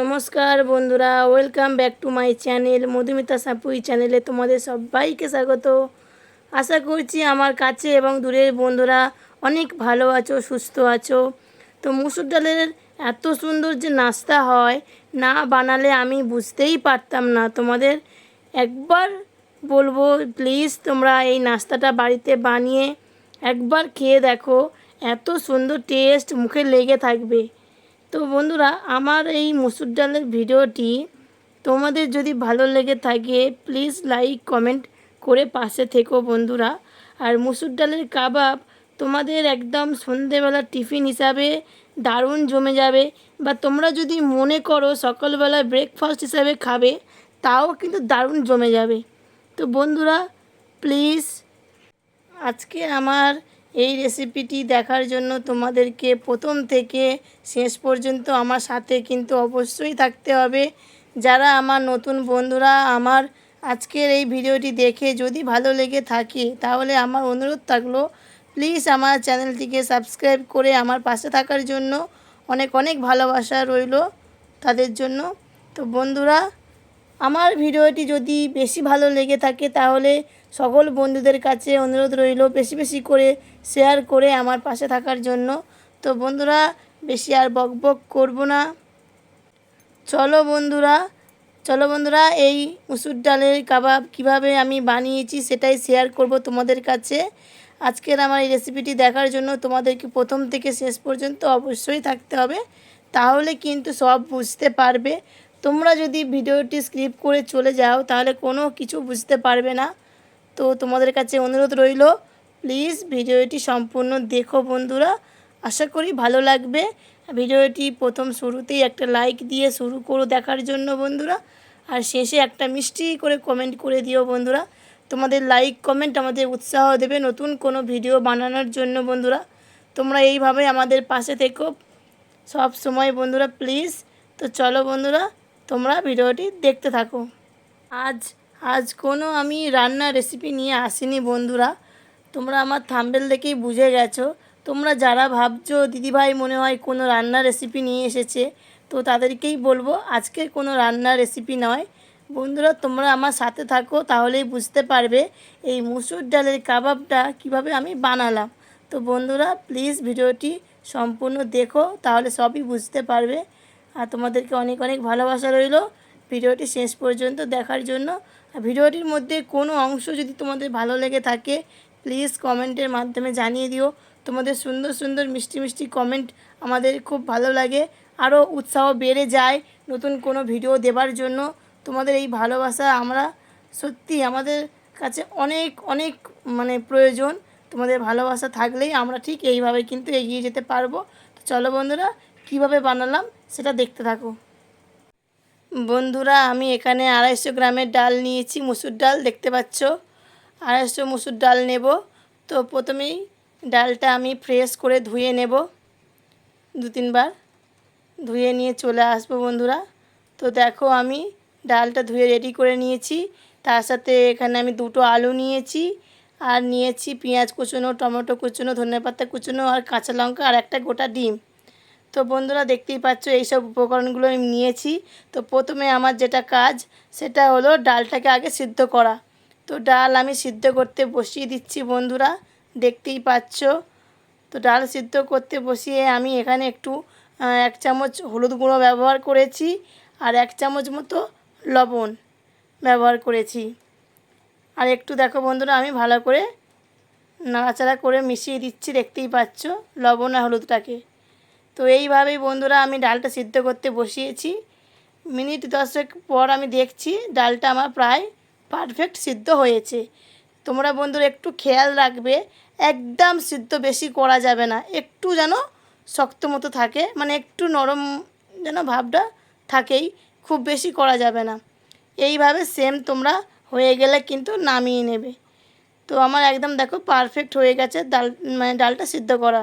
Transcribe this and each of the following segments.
নমস্কার বন্ধুরা welcome back to my channel Madhumita Sapui চ্যানেলে তোমাদের সবাইকে স্বাগত। আশা করছি আমার কাছে এবং দূরের বন্ধুরা অনেক ভালো আছো, সুস্থ আছো। তো মুসুর ডালের এত সুন্দর যে নাস্তা হয়, না বানালে আমি বুঝতেই পারতাম না। তোমাদের একবার বলব প্লিজ তোমরা এই নাস্তাটা বাড়িতে বানিয়ে একবার খেয়ে দেখো, এত সুন্দর টেস্ট মুখে লেগে থাকবে। তো বন্ধুরা, আমার এই মুসুর ডালের ভিডিওটি তোমাদের যদি ভালো লেগে থাকে প্লিজ লাইক কমেন্ট করে পাশে থেকো বন্ধুরা। আর মুসুর ডালের কাবাব তোমাদের একদম সন্ধেবেলা টিফিন হিসাবে দারুণ জমে যাবে বা তোমরা যদি মনে করো সকালবেলা ব্রেকফাস্ট হিসাবে খাবে, তাও কিন্তু দারুণ জমে যাবে। তো বন্ধুরা প্লিজ আজকে আমার এই রেসিপিটি দেখার জন্য তোমাদেরকে প্রথম থেকে শেষ পর্যন্ত আমার সাথে কিন্তু অবশ্যই থাকতে হবে। যারা আমার নতুন বন্ধুরা, আমার আজকের এই ভিডিওটি দেখে যদি ভালো লেগে থাকে, তাহলে আমার অনুরোধ থাকল প্লিজ আমার চ্যানেলটিকে সাবস্ক্রাইব করে আমার পাশে থাকার জন্য অনেক অনেক ভালোবাসা রইল তাদের জন্য। তো বন্ধুরা আমার ভিডিওটি যদি বেশি ভালো লেগে থাকে তাহলে সকল বন্ধুদের কাছে অনুরোধ রইল বেশি বেশি করে শেয়ার করে আমার পাশে থাকার জন্য। তো বন্ধুরা, বেশি আর বক বক করব না। চলো বন্ধুরা চলো বন্ধুরা, এই মুসুর ডালের কাবাব কীভাবে আমি বানিয়েছি সেটাই শেয়ার করব তোমাদের কাছে। আজকের আমার এই রেসিপিটি দেখার জন্য তোমাদেরকে প্রথম থেকে শেষ পর্যন্ত অবশ্যই থাকতে হবে। তাহলে কিন্তু সব বুঝতে পারবে। তোমরা যদি ভিডিওটি স্ক্রিপ্ট করে চলে যাও, তাহলে কোনো কিছু বুঝতে পারবে না। তো তোমাদের কাছে অনুরোধ রইল, প্লিজ ভিডিওটি সম্পূর্ণ দেখো বন্ধুরা। আশা করি ভালো লাগবে। ভিডিওটি প্রথম শুরুতেই একটা লাইক দিয়ে শুরু করো দেখার জন্য বন্ধুরা। আর শেষে একটা মিষ্টি করে কমেন্ট করে দিও বন্ধুরা। তোমাদের লাইক, কমেন্ট আমাদের উৎসাহ দেবে নতুন কোনো ভিডিও বানানোর জন্য বন্ধুরা। তোমরা এইভাবে আমাদের পাশে থেকো। সব সময় বন্ধুরা, প্লিজ। তো চলো বন্ধুরা তোমরা ভিডিওটি দেখতে থাকো। আজ আজ কোনো আমি রান্নার রেসিপি নিয়ে আসিনি বন্ধুরা। তোমরা আমার থাম্বেল দেখেই বুঝে গেছো। তোমরা যারা ভাবছ দিদিভাই মনে হয় কোনো রান্নার রেসিপি নিয়ে এসেছে, তো তাদেরকেই বলব আজকের কোনো রান্নার রেসিপি নয়। বন্ধুরা, তোমরা আমার সাথে থাকো, তাহলেই বুঝতে পারবে এই মুসুর ডালের কাবাবটা কীভাবে আমি বানালাম। তো বন্ধুরা প্লিজ ভিডিওটি সম্পূর্ণ দেখো, তাহলে সবই বুঝতে পারবে। আর তোমাদেরকে অনেক অনেক ভালোবাসা রইল। ভিডিওটি শেষ পর্যন্ত দেখার জন্য। ভিডিওটির মধ্যে কোনো অংশ যদি তোমাদের ভালো লেগে থাকে প্লিজ কমেন্টের মাধ্যমে জানিয়ে দিও। তোমাদের সুন্দর সুন্দর মিষ্টি মিষ্টি কমেন্ট আমাদের খুব ভালো লাগে। আরও উৎসাহ বেড়ে যায় নতুন কোনো ভিডিও দেবার জন্য। তোমাদের এই ভালোবাসা আমরা সত্যি আমাদের কাছে অনেক অনেক মানে প্রয়োজন। তোমাদের ভালোবাসা থাকলেই আমরা ঠিক এইভাবে কিন্তু এগিয়ে যেতে পারব। তো চলো বন্ধুরা, কীভাবে বানালাম সেটা দেখতে থাকো। বন্ধুরা, আমি এখানে আড়াইশো গ্রামের ডাল নিয়েছি, মুসুর ডাল, দেখতে পাচ্ছ? আড়াইশো মুসুর ডাল নেব। তো প্রথমেই ডালটা আমি ফ্রেশ করে ধুয়ে নেব। দু তিনবার ধুয়ে নিয়ে চলে আসব বন্ধুরা। তো দেখো, আমি ডালটা ধুয়ে রেডি করে নিয়েছি। তার সাথে এখানে আমি দুটো আলু নিয়েছি আর নিয়েছি পেঁয়াজ কুচনো, টমেটো কুচনো, ধনেপাতা কুচনো আর কাঁচা লঙ্কা আর একটা গোটা ডিম। তো বন্ধুরা দেখতেই পাচ্ছ, এইসব উপকরণগুলো আমি নিয়েছি। তো প্রথমে আমার যেটা কাজ, সেটা হলো ডালটাকে আগে সিদ্ধ করা। তো ডাল আমি সিদ্ধ করতে বসিয়ে দিচ্ছি বন্ধুরা, দেখতেই পাচ্ছ। তো ডাল সিদ্ধ করতে বসিয়ে আমি এখানে একটু এক চামচ হলুদ গুঁড়ো ব্যবহার করেছি আর এক চামচ মতো লবণ ব্যবহার করেছি। আর একটু দেখো বন্ধুরা, আমি ভালো করে নাড়াচাড়া করে মিশিয়ে দিচ্ছি, দেখতেই পাচ্ছ লবণ আর হলুদটাকে। তো এইভাবেই বন্ধুরা আমি ডালটা সিদ্ধ করতে বসিয়েছি। মিনিট দশেক পর আমি দেখছি ডালটা আমার প্রায় পারফেক্ট সিদ্ধ হয়েছে। তোমরা বন্ধুরা একটু খেয়াল রাখবে, একদম সিদ্ধ বেশি করা যাবে না। একটু যেন শক্ত মতো থাকে মানে একটু নরম যেন ভাবটা থাকেই, খুব বেশি করা যাবে না। এইভাবে সেম তোমরা হয়ে গেলে কিন্তু নামিয়ে নেবে। তো আমার একদম দেখো পারফেক্ট হয়ে গেছে ডাল মানে ডালটা সিদ্ধ করা।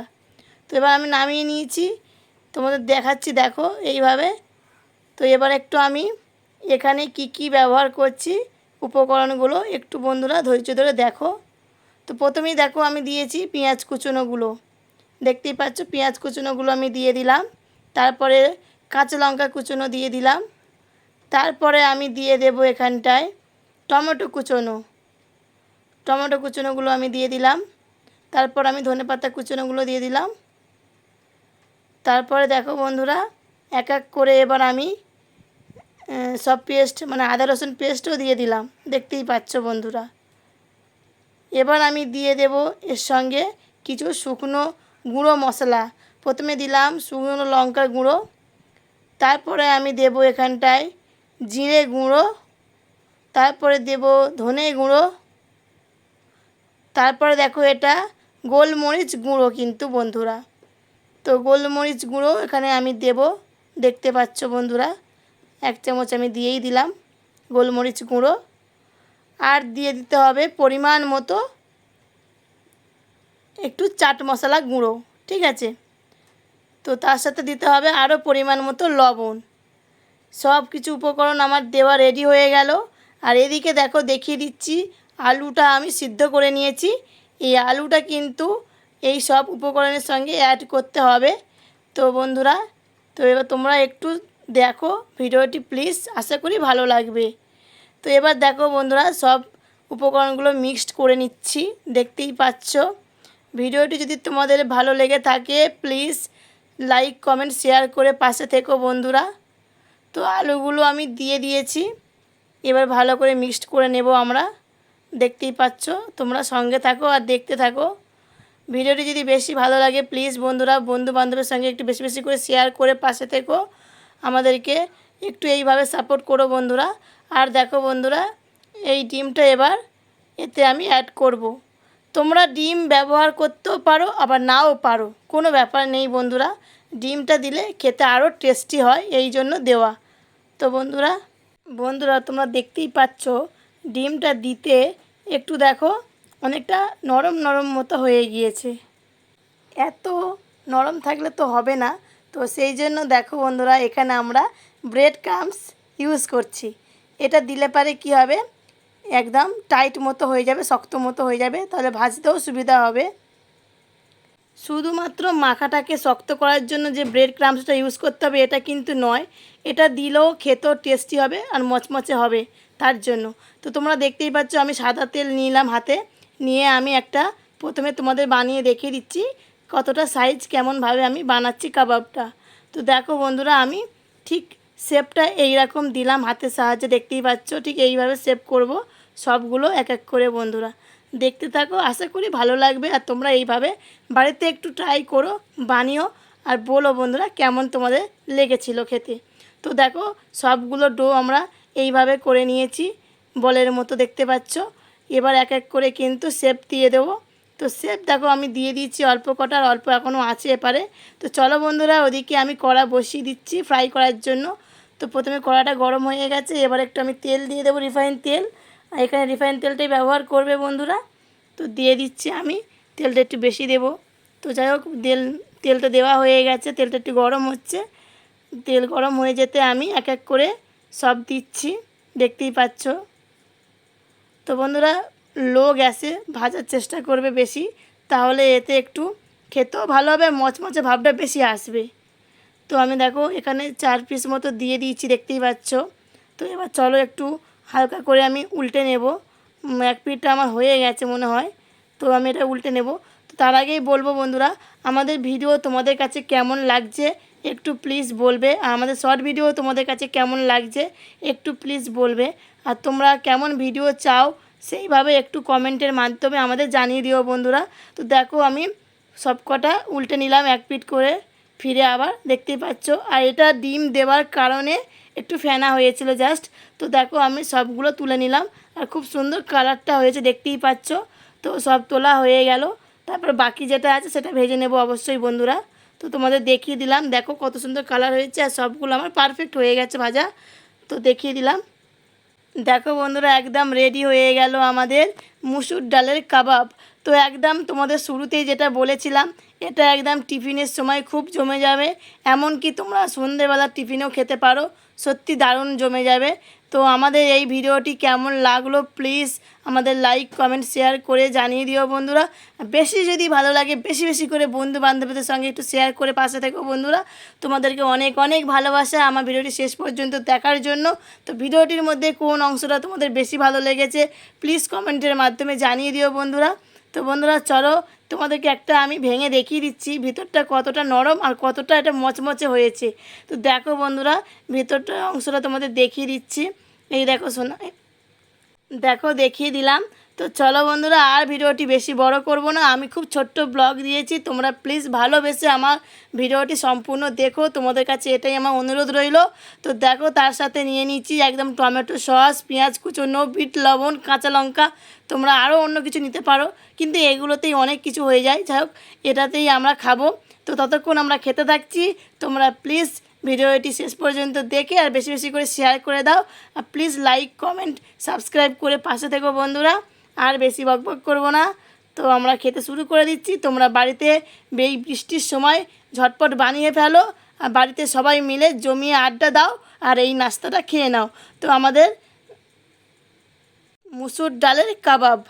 তো এবার আমি নামিয়ে নিয়েছি। তোমাদের দেখাচ্ছি, দেখো, এইভাবে। তো এবার একটু আমি এখানে কি কি ব্যবহার করছি, উপকরণগুলো একটু বন্ধুরা ধৈর্য ধরে দেখো। তো প্রথমেই দেখো, আমি দিয়েছি পেঁয়াজ কুচনোগুলো। দেখতেই পাচ্ছ, পেঁয়াজ কুচনোগুলো আমি দিয়ে দিলাম। তারপরে কাঁচা লঙ্কা কুচনো দিয়ে দিলাম। তারপরে আমি দিয়ে দেব এখানটায় টমেটো কুচনো। টমেটো কুচনোগুলো আমি দিয়ে দিলাম। তারপর আমি ধনেপাতা কুচনোগুলো দিয়ে দিলাম। তারপরে দেখো বন্ধুরা, এক এক করে এবার আমি সব পেস্ট মানে আদা, রসুন পেস্টও দিয়ে দিলাম। দেখতেই পাচ্ছ বন্ধুরা। এবার আমি দিয়ে দেব এর সঙ্গে কিছু শুকনো গুঁড়ো মশলা। প্রথমে দিলাম শুকনো লঙ্কার গুঁড়ো। তারপরে আমি দেব এখানটায় জিরে গুঁড়ো। তারপরে দেব ধনে গুঁড়ো। তারপরে দেখো এটা গোলমরিচ গুঁড়ো কিন্তু বন্ধুরা। তো গোলমরিচ গুঁড়ো এখানে আমি দেব। দেখতে পাচ্ছ বন্ধুরা, এক চামচ আমি দিয়েই দিলাম গোলমরিচ গুঁড়ো। আর দিয়ে দিতে হবে পরিমাণ মতো একটু চাট মশলা গুঁড়ো, ঠিক আছে? তো তার সাথে দিতে হবে আরও পরিমাণ মতো লবণ। সব কিছু উপকরণ আমার দেওয়া রেডি হয়ে গেল। আর এদিকে দেখো দেখিয়ে দিচ্ছি, আলুটা আমি সিদ্ধ করে নিয়েছি। এই আলুটা কিন্তু এই সব উপকরণের সঙ্গে অ্যাড করতে হবে। তো বন্ধুরা, তো এবার তোমরা একটু দেখো ভিডিওটি প্লিজ আশা করি ভালো লাগবে। তো এবার দেখো বন্ধুরা, সব উপকরণগুলো মিক্সড করে নিচ্ছি, দেখতেই পাচ্ছ। ভিডিওটি যদি তোমাদের ভালো লেগে থাকে প্লিজ লাইক কমেন্ট শেয়ার করে পাশে থেকো বন্ধুরা। তো আলুগুলো আমি দিয়ে দিয়েছি, এবার ভালো করে মিক্সড করে নেব আমরা। দেখতেই পাচ্ছ, তোমরা সঙ্গে থাকো আর দেখতে থাকো। ভিডিওটি যদি বেশি ভালো লাগে প্লিজ বন্ধুরা বন্ধু বান্ধবের সঙ্গে একটু বেশি বেশি করে শেয়ার করে পাশে থেকো। আমাদেরকে একটু এইভাবে সাপোর্ট করো বন্ধুরা। আর দেখো বন্ধুরা, এই ডিমটা এবার এতে আমি অ্যাড করব। তোমরা ডিম ব্যবহার করতেও পারো, আবার নাও পারো, কোনো ব্যাপার নেই বন্ধুরা। ডিমটা দিলে খেতে আরও টেস্টি হয়, এই জন্য দেওয়া। তো বন্ধুরা বন্ধুরা তোমরা দেখতেই পাচ্ছ, ডিমটা দিতে একটু দেখো অনেকটা নরম নরম মতো হয়ে গিয়েছে। এত নরম থাকলে তো হবে না। তো সেই জন্য দেখো বন্ধুরা, এখানে আমরা ব্রেড ক্রামস ইউজ করছি। এটা দিলে পারে কি হবে? একদম টাইট মতো হয়ে যাবে, শক্ত মতো হয়ে যাবে, তাহলে ভাজতেও সুবিধা হবে। শুধুমাত্র মাখাটাকে শক্ত করার জন্য যে ব্রেড ক্রামসটা ইউজ করতে হবে, এটা কিন্তু নয়। এটা দিলেও খেতেও টেস্টি হবে আর মচমচে হবে তার জন্য। তো তোমরা দেখতেই পাচ্ছ, আমি সাদা তেল নিলাম হাতে। নিয়ে আমি একটা প্রথমে তোমাদের বানিয়ে দেখিয়ে দিচ্ছি কতটা সাইজ কেমনভাবে আমি বানাচ্ছি কাবাবটা। তো দেখো বন্ধুরা, আমি ঠিক শেপটা এইরকম দিলাম হাতের সাহায্যে, দেখতেই পাচ্ছ, ঠিক এইভাবে শেপ করব সবগুলো এক এক করে বন্ধুরা। দেখতে থাকো, আশা করি ভালো লাগবে আর তোমরা এইভাবে বাড়িতে একটু ট্রাই করো, বানিও আর বলো বন্ধুরা কেমন তোমাদের লেগেছিল খেতে। তো দেখো, সবগুলো ডো আমরা এইভাবে করে নিয়েছি, বলের মতো দেখতে পাচ্ছ। এবার এক এক করে কিন্তু সেপ দিয়ে দেবো। তো সেপ দেখো আমি দিয়ে দিচ্ছি অল্প কটার অল্প এখনও আছে এপারে। তো চলো বন্ধুরা, ওদিকে আমি কড়া বসিয়ে দিচ্ছি ফ্রাই করার জন্য। তো প্রথমে কড়াটা গরম হয়ে গেছে, এবার একটু আমি তেল দিয়ে দেবো রিফাইন তেল। এখানে রিফাইন তেলটাই ব্যবহার করবে বন্ধুরা। তো দিয়ে দিচ্ছি আমি, তেলটা একটু বেশি দেব। তো যাই হোক, তেল, তেলটা দেওয়া হয়ে গেছে, তেলটা একটু গরম হচ্ছে। তেল গরম হয়ে যেতে আমি এক এক করে সব দিচ্ছি, দেখতেই পাচ্ছ। তো বন্ধুরা লো গ্যাসে ভাজার চেষ্টা করবে বেশি, তাহলে এতে একটু খেতেও ভালো হবে, মচমচে ভাবটা বেশি আসবে। তো আমি দেখো, এখানে চার পিস মতো দিয়ে দিয়েছি, দেখতেই পাচ্ছ। তো এবার চলো একটু হালকা করে আমি উল্টে নেব। এক পিঠটা আমার হয়ে গেছে মনে হয়, তো আমি এটা উল্টে নেব। তো তার আগেই বলব বন্ধুরা, আমাদের ভিডিও তোমাদের কাছে কেমন লাগছে একটু প্লিজ বলবে। আর আমাদের শর্ট ভিডিও তোমাদের কাছে কেমন লাগছে, একটু প্লিজ বলবে। আর তোমরা কেমন ভিডিও চাও, সেইভাবে একটু কমেন্টের মাধ্যমে আমাদের জানিয়ে দিও বন্ধুরা। তো দেখো আমি সব কটা উল্টে নিলাম এক পিট করে, ফিরে আবার দেখতেই পাচ্ছ। আর এটা ডিম দেওয়ার কারণে একটু ফেনা হয়েছিল জাস্ট তো দেখো আমি সবগুলো তুলে নিলাম। আর খুব সুন্দর কালারটা হয়েছে, দেখতেই পাচ্ছ। তো সব তোলা হয়ে গেল। তারপর বাকি যেটা আছে সেটা ভেজে নেব অবশ্যই বন্ধুরা। তো তোমাদের দেখিয়ে দিলাম। দেখো কত সুন্দর কালার হয়েছে আর সবগুলো আমার পারফেক্ট হয়ে গেছে ভাজা। তো দেখিয়ে দিলাম। দেখো বন্ধুরা, একদম রেডি হয়ে গেল আমাদের। মুসুর ডালের কাবাব। তো একদম তোমাদের শুরুতেই যেটা বলেছিলাম, এটা একদম টিফিনের সময় খুব জমে যাবে। এমনকি তোমরা সন্ধেবেলা টিফিনেও খেতে পারো। সত্যি দারুণ জমে যাবে। তো আমাদের এই ভিডিওটি কেমন লাগল প্লিজ আমাদের লাইক, কমেন্ট, শেয়ার করে জানিয়ে দিও বন্ধুরা। বেশি যদি ভালো লাগে, বেশি বেশি করে বন্ধু বান্ধবীদের সঙ্গে একটু শেয়ার করে পাশে থেকো বন্ধুরা। তোমাদেরকে অনেক অনেক ভালোবাসা আমার ভিডিওটি শেষ পর্যন্ত দেখার জন্য। তো ভিডিওটির মধ্যে কোন অংশটা তোমাদের বেশি ভালো লেগেছে, প্লিজ কমেন্টের মাধ্যমে জানিয়ে দিও বন্ধুরা। তো বন্ধুরা, চলো তোমাদেরকে একটা আমি ভেঙে দেখিয়ে দিচ্ছি, ভিতরটা কতটা নরম আর কতটা এটা মচমচে হয়েছে। তো দেখো বন্ধুরা, ভিতরটা অংশটা তোমাদের দেখিয়ে দিচ্ছি। এই দেখো শোনা দেখো দেখিয়ে দিলাম। তো চলো বন্ধুরা, আর ভিডিওটি বেশি বড় করব না। আমি খুব ছোট্ট ব্লগ দিয়েছি, তোমরা প্লিজ ভালোবেসে আমার ভিডিওটি সম্পূর্ণ দেখো। তোমাদের কাছে এটাই আমার অনুরোধ রইল। তো দেখো, তার সাথে নিয়ে নিচ্ছি একদম টমেটো সস, পেঁয়াজ কুচোনো, বিট, লবণ, কাঁচা লঙ্কা। তোমরা আরও অন্য কিছু নিতে পারো, কিন্তু এগুলোতেই অনেক কিছু হয়ে যায়। যাই হোক, এটাতেই আমরা খাব। তো ততক্ষণ আমরা খেতে থাকছি। তোমরা প্লিজ ভিডিওটি শেষ পর্যন্ত দেখে আর বেশি বেশি করে শেয়ার করে দাও। আর প্লিজ লাইক কমেন্ট সাবস্ক্রাইব করে পাশে থেকো বন্ধুরা। আর বেশি বকবক করব না। তো আমরা খেতে শুরু করে দিচ্ছি। তোমরা বাড়িতে এই বৃষ্টির সময় ঝটপট বানিয়ে ফেলো। আর বাড়িতে সবাই মিলে জমিয়ে আড্ডা দাও আর এই নাস্তাটা খেয়ে নাও। তো আমাদের মুসুর ডালের কাবাব।